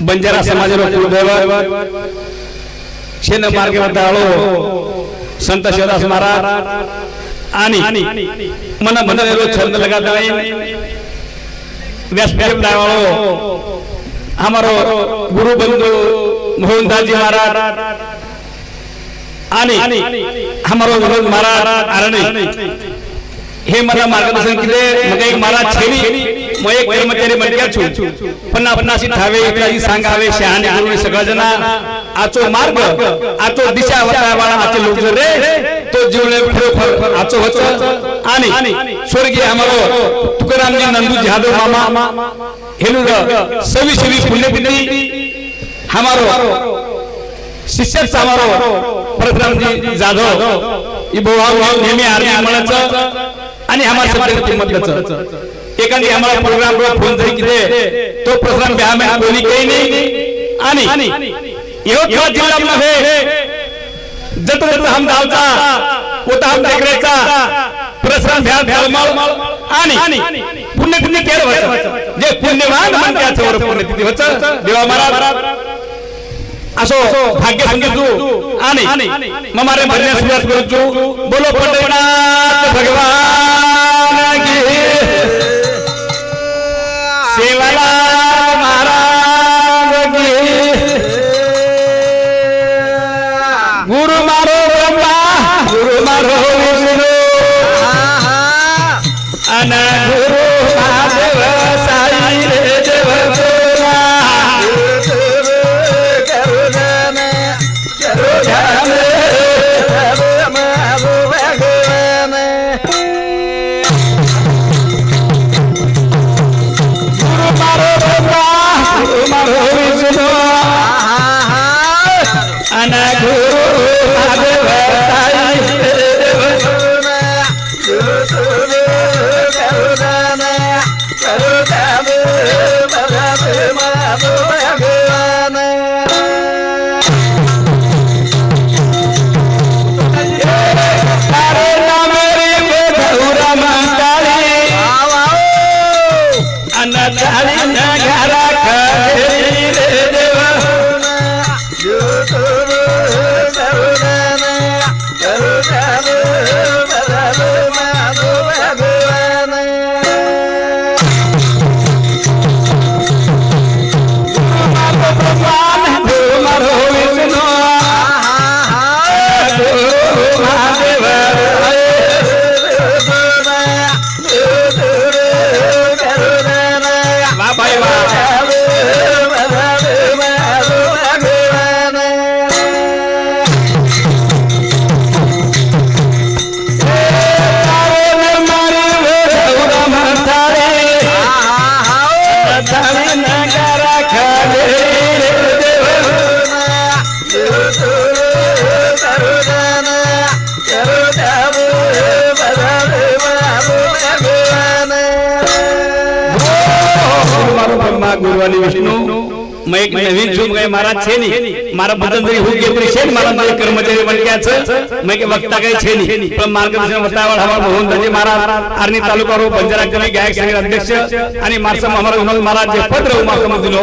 બંજારા સમાજનો કુળદેવત શેન માર્ગે વતાળો સંત શિવદાસ મહારાજ આની મને બનેલો છંદ લગાતા વ્યાસપીઠ વાળો અમારો ગુરુ બંધુ મોહનદાસજી મહારાજ આની અમારો વિનોદ મહારાજ આરણી हे मला मार्गदर्शन केले मग एक मला छेनी मग एक कर्मचारी म्हणत्या छु पन्ना पन्नासी ठावे इकडे सांगावे शहाणे गुरुनी सगळजना आचो मार्ग आचो दिशा वतावाळा आचे लोक रे तो जीवने खरोखर आचो होत. आणि स्वर्गीय आम्हाला तुकारामजी नंदू जाधव मामा हेनु सवी सवी पुण्यतिथी हमारो शिष्य समारो परशुरामजी जाधव ही बोवा नेहमी आरती म्हणायचं आणि आम्हाला सगळ्यांना किंमत एखादी आम्हाला प्रोग्राम फोन जरी किती तो प्रोग्राम ब्याह में कोणी काही नाही. आणि यवतमाळ जिल्ह्यामध्ये जत जत हम धावता होता हम प्रसरण आणि पुण्य पुण्य केलं होतं जे पुण्यवान म्हणते वर पुण्यतिथी होतं देवा महाराज असो भाग्य सांगितू. आणि मग मारे भरण्यास सुरुवात करू बोलो पंढरीनाथ भगवान. सेवाला महाराज બ્રહ્મા ગુરુ અને વિષ્ણુ મેં એક નવીન છું કે મારા છે નહીં મારા ભજન જરી હું કેતરી છે ને મારા મારા કર્મચારી બની ગયા છે મેં કે વક્તા કઈ છે નહીં પણ માર્ગદર્શન વતાવળ હવા મોહન દાજી મારા આર્ની તાલુકા રો બંજારા કમી ગાયક સંઘ અધ્યક્ષ અને મારસમ અમારા વિનોદ મહારાજ જે પદ રહું મારસમ દિલો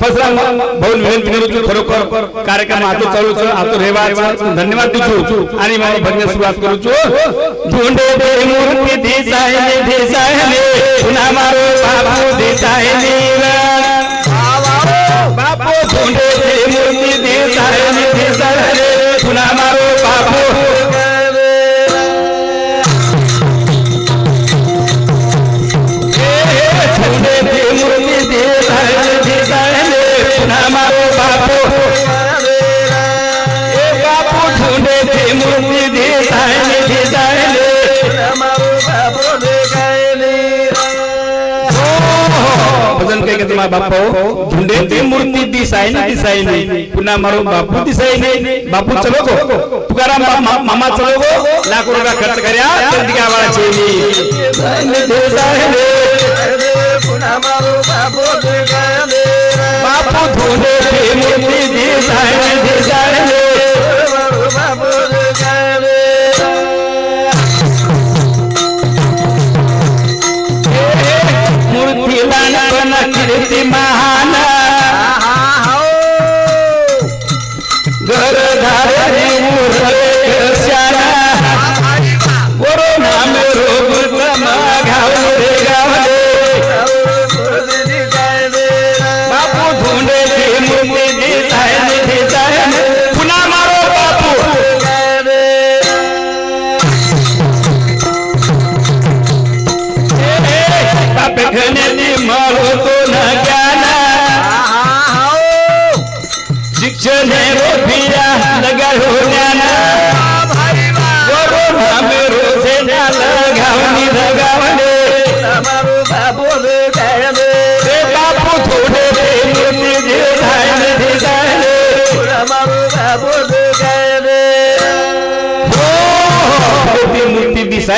पसरा भाऊ विनंती करू છું खरोखर कार्यक्रम आतो चालू છે आतो રહેવા ધન્યવાદ દીધું છું आणि मग भजन सुरुवात करू છું ढूंढे दे मूर्ति दिसाय ने दिसाय ने पुन्हा मारो बापू दिसाय ने बापू ढूंढे दे मूर्ति दिसाय ने दिसाय ने पुन्हा बापू झुंडे ती मूर्ती दिसाय ना दिसाय नाही पुन्हा मारो बापू दिसाय नाही बापू चलो गो. तुकाराम मामा चलो गो. लाख रुपया खर्च कर्या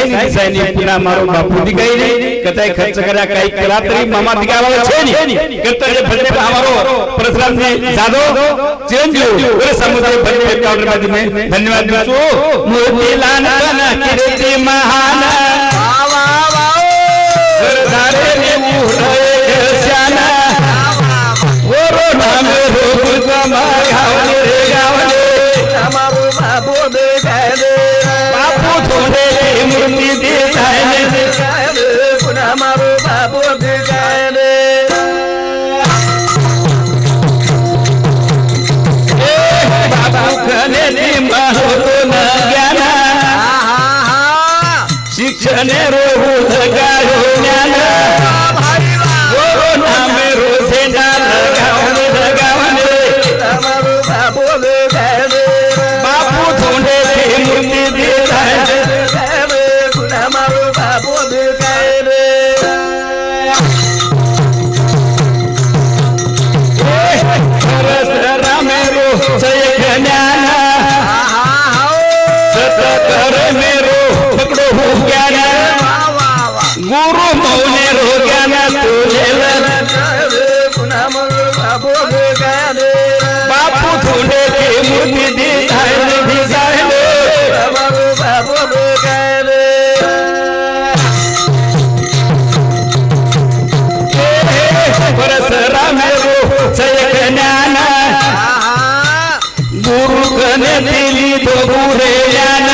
કઈ નહીં દિશાય પુના મારો બાપુ દી ગઈ નહીં કદાચ ખર્ચ કર્યા કઈ કરા તરી મામા દી ગાવા છે નહીં કરતા જે ભલે અમારો પરસરામજી જાદવ ચેન્જ જો ઓરે સમુદાય ભલે ઓર્ડર માં ધન્યવાદ મોતીલાલ કનકિરતી મહાના ज्ञान रोहुत गाढो ज्ञान बापू तुले ते मोठी डिझाईन डिझाईन बाबू बाबू गायले परस रामेरो सैक ज्ञान. गुरु कने दिली तो गुरे ज्ञान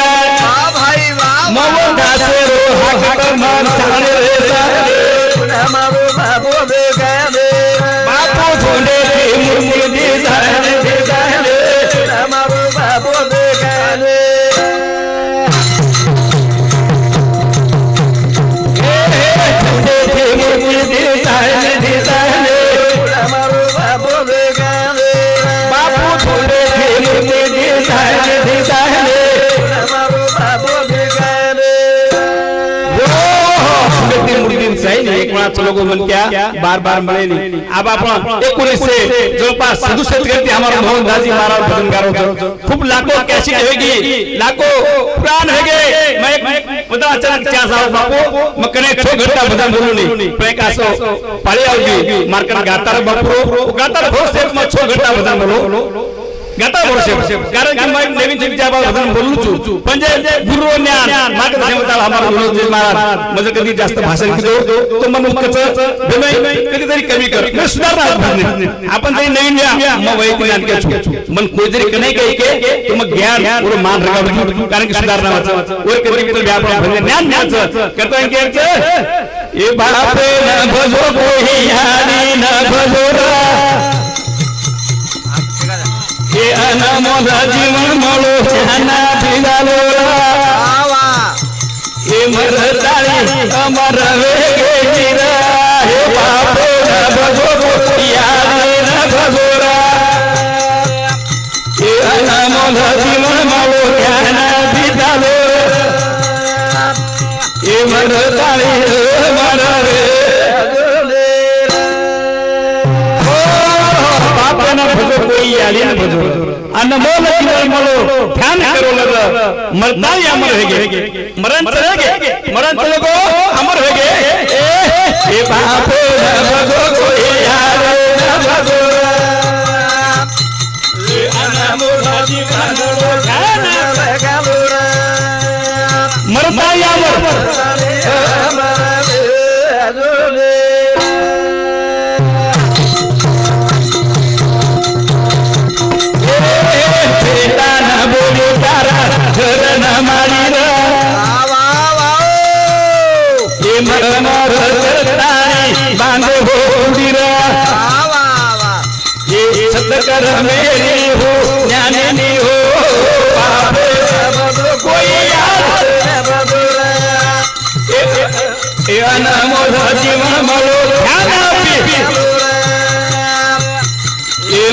भाई वा मम दासेरो हक मन सारे. रे बाबू बाबू बार बार मिलेली अब आपण एकोणीस से जवळपास सदुसष्ट व्यक्ति हमारा मोहन महाराज भजन गा खूब लाखों कैसी रहेगी। लाखों प्राण है मैं अचानक क्या साहब बापू? मैं कने छो घंटा भजन बोलू नहीं। प्रकाशो पाली आओगी मार्केट गाता रे बापू। गाता रे हो मैं छो घंटा भजन बोलो। ज्ञान. मार्गदर्शन म्हणजे कधी जास्त भाषण केलं तो मग कधीतरी कमी कर. मी आपण तरी नवीन घ्या मग वैयक्तिक ज्ञान काही के तर मग ज्ञान. मान रगावतो कारण की सुधारणा ज्ञान. ज्ञानचं. करता येईल ए न भजो भजो रा हे अनामोला जीवन मळो अनाथी झालो हे मर ताळी अमर वेगे जिरा हे बापो ना भगो यादे ना भगोरा हे अनामोला जीवन मळो अनाथी झालो हे मर ताळी अमर वेगे ಅಳಿಯನ ಬಜೋರ ಅನ್ನ ಮೋಲ ಕಿರಮಳು ಧ್ಯಾನ ಕರೋಲರ ಮರ್ತಾಯಿ ಅಮರ ಹೇಗೆ ಮರಣ ಚಲಗೆ ಮರಣ ಚಲಗೋ ಅಮರ ಹೇಗೆ ಏ ಪಾಪ ಭಗೋ ಕೋ ಯಾರೋ मेरी हो ज्ञानी हो कोई याद नमो जीवन मलो ध्यान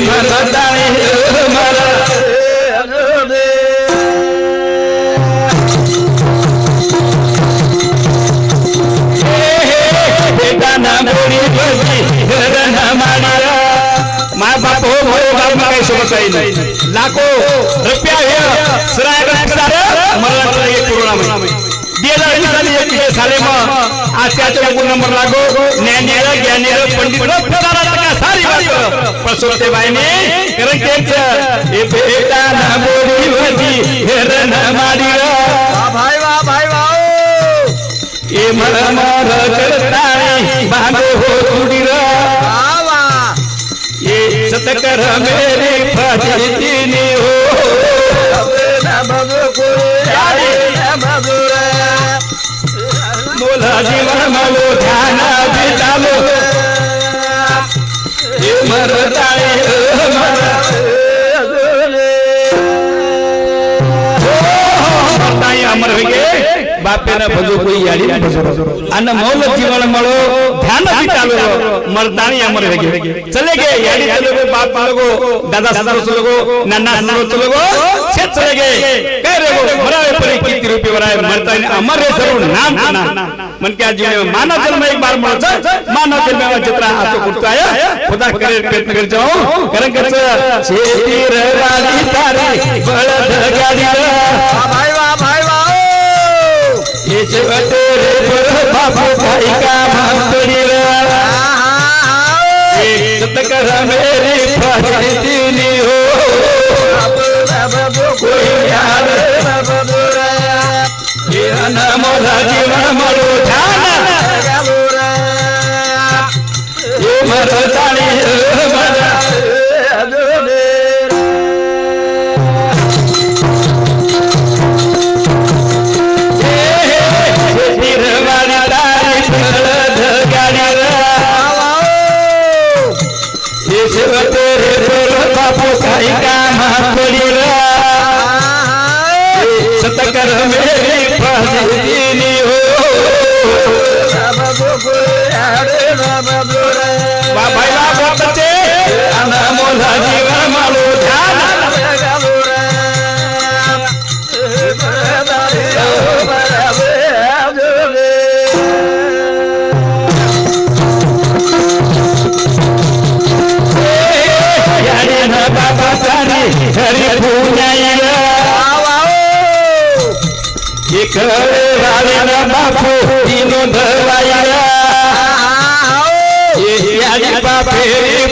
मन मरा सोबत राहील लाखो रुपया झाले मग. आज त्याच्या गुण नंबर लागो. ज्ञानेर ज्ञानेर पंडित सारी बात पसोते बाईने कारण त्यांचं हे बेटा नागोरी होती मारी भाई वा भाई इज्जत कर मेरी फजीतिनी हो। बोला जीवा मालो ध्यान बितालो मरताई मर અમર હોય બાપેના ભજો કોઈ યાડી ભજો અને મૌલ જીવન મળો ધ્યાન થી ચાલો મરદાની અમર હોય ચલે ગે યાડી ચલે ગે બાપ ચલો દાદા સાસરો ચલો ગો નાના સાસરો ચલો ગો છે ચલે ગે કહે રે ગો મરાવે પરી કીતી રૂપી વરાય મરતા ને અમર રે સરું નામ ના મન કે આ જીવન માનવ જન્મ એક બાર મળો છે માનવ જન્મ માં જતરા આસો કુટતા આયા ખુદા કરે પ્રયત્ન કરી જાઓ કારણ કે છે તીર વાળી તારી બળદ ગાડી ભાઈ વાહ ભાઈ વાહ ये जगते रे पर बाबू भाई का मातड़ी न बापू तीनों धवाई ये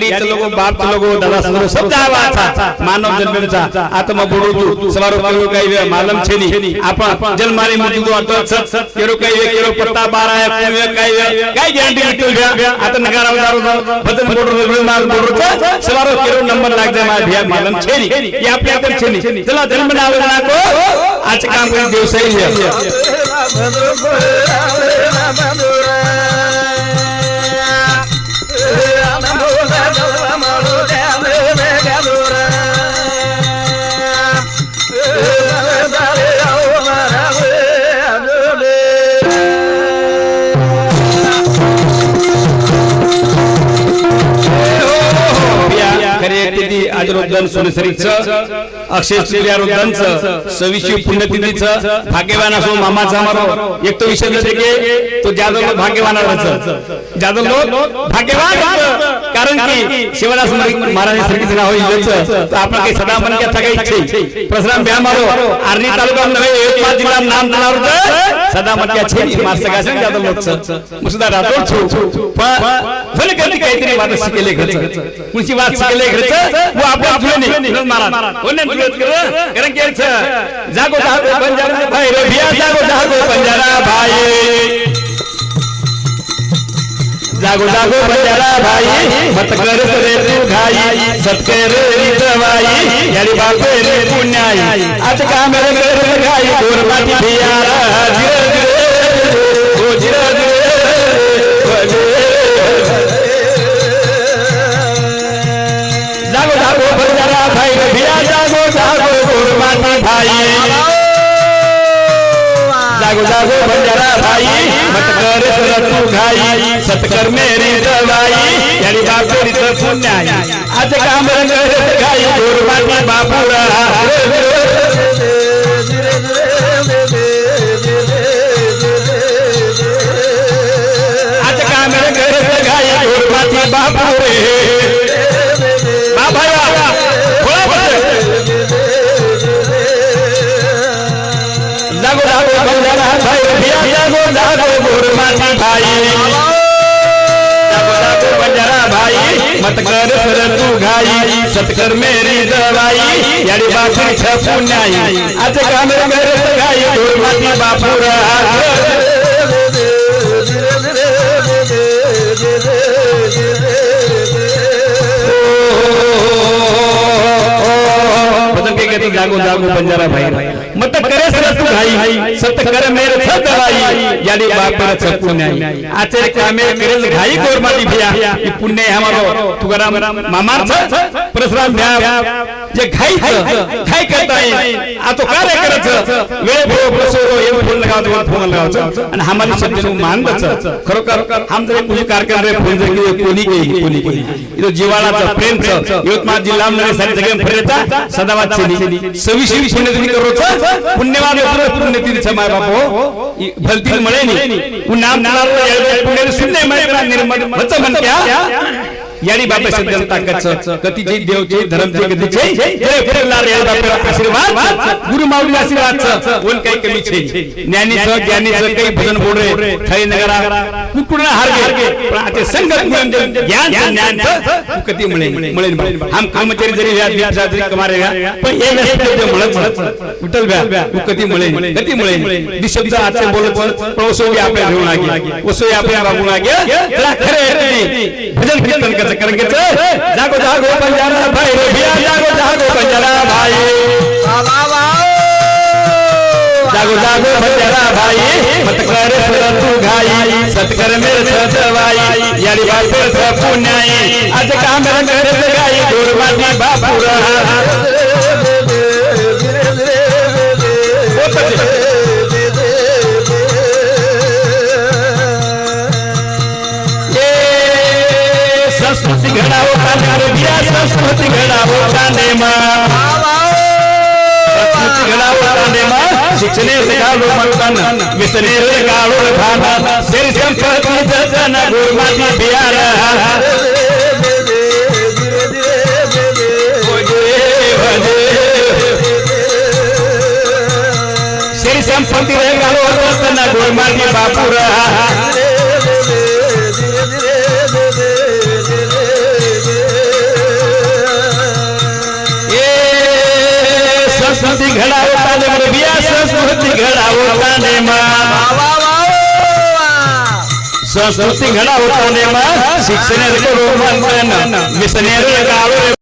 ते लोगो बाप ते लोगो दादा सदरो सब जावा था मानव जन्म चा आत्मा बोडो तू सवारो कयो कई मालम छे नी आपण जल मारी मुती तो अटल सत केरो कई केरो पत्ता बारा है कई कई गैरंटी मिटल गया आता नगारा दारो भजन माल सवारो केरो नंबर लाग भैया मालम छे नी ये आपले आपण छे नी चला जन्म नावे को आज काम कर देव आज रोजन अक्षय तृतीया रोजनचं सविशी पुण्यतिथीचं भाग्यवान असो मामाचा मारो एक तो विषय तो जाधव लोक भाग्यवान असायचं. लोक भाग्यवान कारण की शिवदास महाराजांसारखीच नाव तर आपण काही सदा मन घ्यायचा काही इच्छे परशुराम ब्या मारो आर्णी तालुका नव्हे यवतमाळ जिल्हा नाम तलावर सदा मन घ्यायचे मास्तर काय सांग जाधव लोकचं. मुसदा राठोड छो. पण भले कधी काहीतरी वाद शिकेले घरचं. कुणची वाद शिकेले घरचं व आपल्या जुळे नाही. महाराज कोण जुळत केलं कारण की याचं जागो जागो बंजारा भाई रे भिया जागो जागो बंजारा भाई. जागो जागो बंजारा भाई मत कर रे तू घाई सत्कर रितवाई यारी बापे रे पुण्याई। आज काम रे कर घाई गोर माती भियारा जिरे जिरे ओ जिरे जिरे जागो जागो बंजारा भाई रे भिया जागो जागो गोर माती भाई। जागो बंजारा भाई मटकर कर सर तू घाई सतकर मेरी दवाई यानी बापेरी तर पुण्याई आज काम रंग गाई गोर बापुरा। आज काम रंग गाई गोर माती बापुरे। माती भाई बंजारा भाई। मत कर सर तू घाई। सतकर मेरी दवाई। यारी बापरी छपू पुण्याई आज काम मेरे घाई गोर माती रहा के जागो जागो बंजारा भाई. मत करे सर तू घाई सत कर मेरे छ दवाई याडी बापर छ पुण्याई आचरे कामे करे घाई गोर माती भिया. ई पुण्य हमारो. तुकाराम मामार छ परशुराम भ्या. जे घाई घाई करता है आ तो कार्य करत वेळ भो बसो येऊ फोन लगावतो वर फोन लगावतो आणि हमारी सत्य मान दच खरोखर हम जर कुछ कार्यक्रम रे फोन जर की कोणी की कोणी की इतो जीवाळाचं प्रेम छ यवतमाळ जिल्हा मध्ये सारे जगे फिरता सदावाद छेली सविशे पुण्यतिथी करोच. पुण्यवान होतो पुण्यतिथी छ माय बापो. ई भलती मळे नी उ नाम नाला पुण्य सुन्ने मळे निर्मल वच म्हणत्या. याडी बापा सज्जन ताकदच कतीचे देवचे धर्मचे गतीचे जय फिरला रे बापा आशीर्वाद गुरु माऊली आशीर्वाद कोण काही कमी छे. ज्ञानीचं ज्ञानीचं काही भजन बोल रे थई नगरा कुकुडा हार गे पण आता संगत मिळून ज्ञान ज्ञान कती मिळे मिळे. हम कर्मचारी जरी व्या जरी कमारे व्या पण हे नसते म्हणत विठ्ठल व्या कधी मिळे कधी मिळे. निशब्द आजचे बोलत प्रवसोगी आपल्या घेऊन आगे. वसोई आपल्या बाबून आगे. खरे भजन कीर्तन करायचं कारण चल जागो जागो पंजारा भाई रे भैया जागो जागो पंजारा भाई. जागो जागो पंजारा भाई. मत कर सर तू घाई सतकर मेरे सतवाई यारी बापे स पुण्याई. आज काम रंग रे गाई दूर माती बापू रहा संस्कृती घडावो काने भिया संस्कृती घडावो काने मा संस्कृती घडावो काने मा शिक्षणे गालो मतन विसने रे गालो भाना तेरी संपत्ती जतन गुरमाती बियारा श्री संपत्ती रे गालो रे बिया संस्कृती घडावो काने मा. संस्कृती घडावो काने मा. शिक्षणे करो मंथन विसने रे गालो